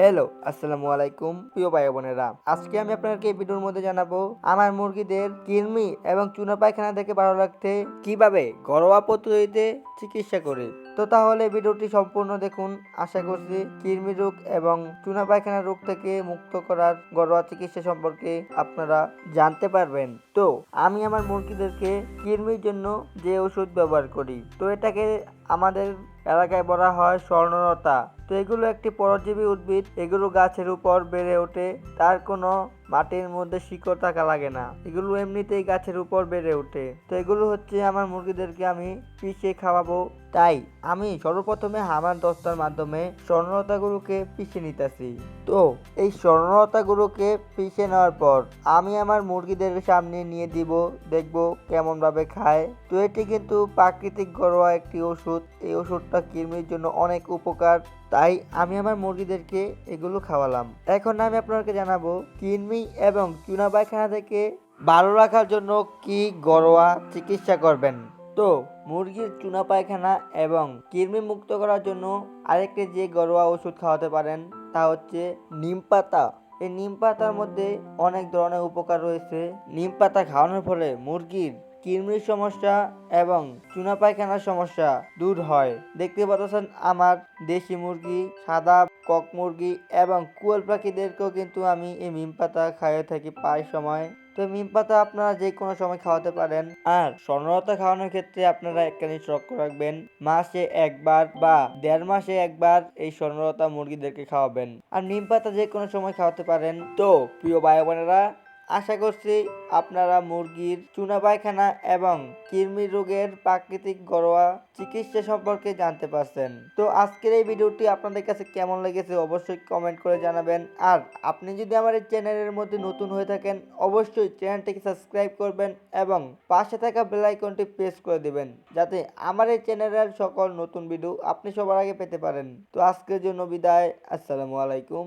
Hello, আসসালামু আলাইকুম প্রিয় ভাই বোনেরা। আজকে আমি আপনাদেরকে এই ভিডিওর মধ্যে জানাব, আমার মুরগিদের কৃমি এবং চুনা পায়খানা থেকে ভালো রাখতে কীভাবে ঘরোয়া পদ্ধতিতে চিকিৎসা করে। তো তাহলে ভিডিওটি সম্পূর্ণ দেখুন। আশা করছি কৃমি রোগ এবং চুনা পায়খানা রোগ থেকে মুক্ত করার ঘরোয়া চিকিৎসা সম্পর্কে আপনারা জানতে পারবেন। তো আমি আমার মুরগিদেরকে কৃমির জন্য যে ওষুধ ব্যবহার করি, তো এটাকে আমাদের এলাকায় বলা হয় স্বর্ণলতা। তো এগুলো একটি পরজীবী উদ্ভিদ। এগুলো গাছের উপর বেড়ে ওঠে। তার কোনো মাটির মধ্যে শিকড় থাকা লাগে না। এগুলো এমনিতেই গাছের উপর বেড়ে ওঠে। তো এগুলো হচ্ছে আমার মুরগিদেরকে আমি পিষে খাওয়াবো। তাই আমি সর্বপ্রথমে হামার দস্তার মাধ্যমে স্বর্ণলতাগুলোকে পিষে নিতেছি। তো এই স্বর্ণলতাগুলোকে পিষে নেওয়ার পর আমি আমার মুরগিদের সামনে নিয়ে দিব, দেখব কেমন ভাবে খায়। তো এটি কিন্তু প্রাকৃতিক ঘরোয়া একটি ওষুধ। এই ওষুধটা কৃমির জন্য অনেক উপকার। তাই আমি আমার মুরগিদেরকে এগুলো খাওয়ালাম। এখন আমি আপনাকে জানাব, কৃমি এবং চুনা পায়খানা থেকে ভালো রাখার জন্য কি ঘরোয়া চিকিৎসা করবেন? তো, মুরগির চুনা পায়খানা এবং কৃমি মুক্ত করার জন্য আরেকটি যে ঘরোয়া ওষুধ খাওয়াতে পারেন তা হচ্ছে নিম পাতা। এই নিম পাতার মধ্যে অনেক ধরনের উপকার রয়েছে। নিম পাতা খাওয়ানোর ফলে মুরগির কৃমির সমস্যা এবং চুনা পায়খানার সমস্যা দূর হয়। দেখতে পাচ্ছেন আমার দেশি মুরগি সাদা কক মুরগি এবং কুয়াল পাখিদেরকেও কিন্তু আমি এই নিম পাতা খাইয়ে থাকি প্রায় সময়। তো মিম পাতা আপনারা যে কোনো সময় খাওয়াতে পারেন। আর স্বর্ণলতা খাওয়ানোর ক্ষেত্রে আপনারা একটা জিনিস লক্ষ্য রাখবেন। মাসে একবার বা দেড় মাসে একবার এই স্বর্ণলতা মুরগিদেরকে খাওয়াবেন। আর মিম পাতা যে কোনো সময় খাওয়াতে পারেন। তো প্রিয় ভাই বোনেরা আশা করছি আপনারা মুরগির চুনা পায়খানা এবং কৃমি রোগের প্রাকৃতিক ঘরোয়া চিকিৎসা সম্পর্কে জানতে পারছেন। তো আজকের এই ভিডিওটি আপনাদের কাছে কেমন লেগেছে অবশ্যই কমেন্ট করে জানাবেন। আর আপনি যদি আমার এই চ্যানেলের মধ্যে নতুন হয়ে থাকেন, অবশ্যই চ্যানেলটিকে সাবস্ক্রাইব করবেন এবং পাশে থাকা বেল আইকনটি প্রেস করে দিবেন, যাতে আমার এই চ্যানেলের সকল নতুন ভিডিও আপনি সবার আগে পেতে পারেন। তো আজকের জন্য বিদায়। আসসালামু আলাইকুম।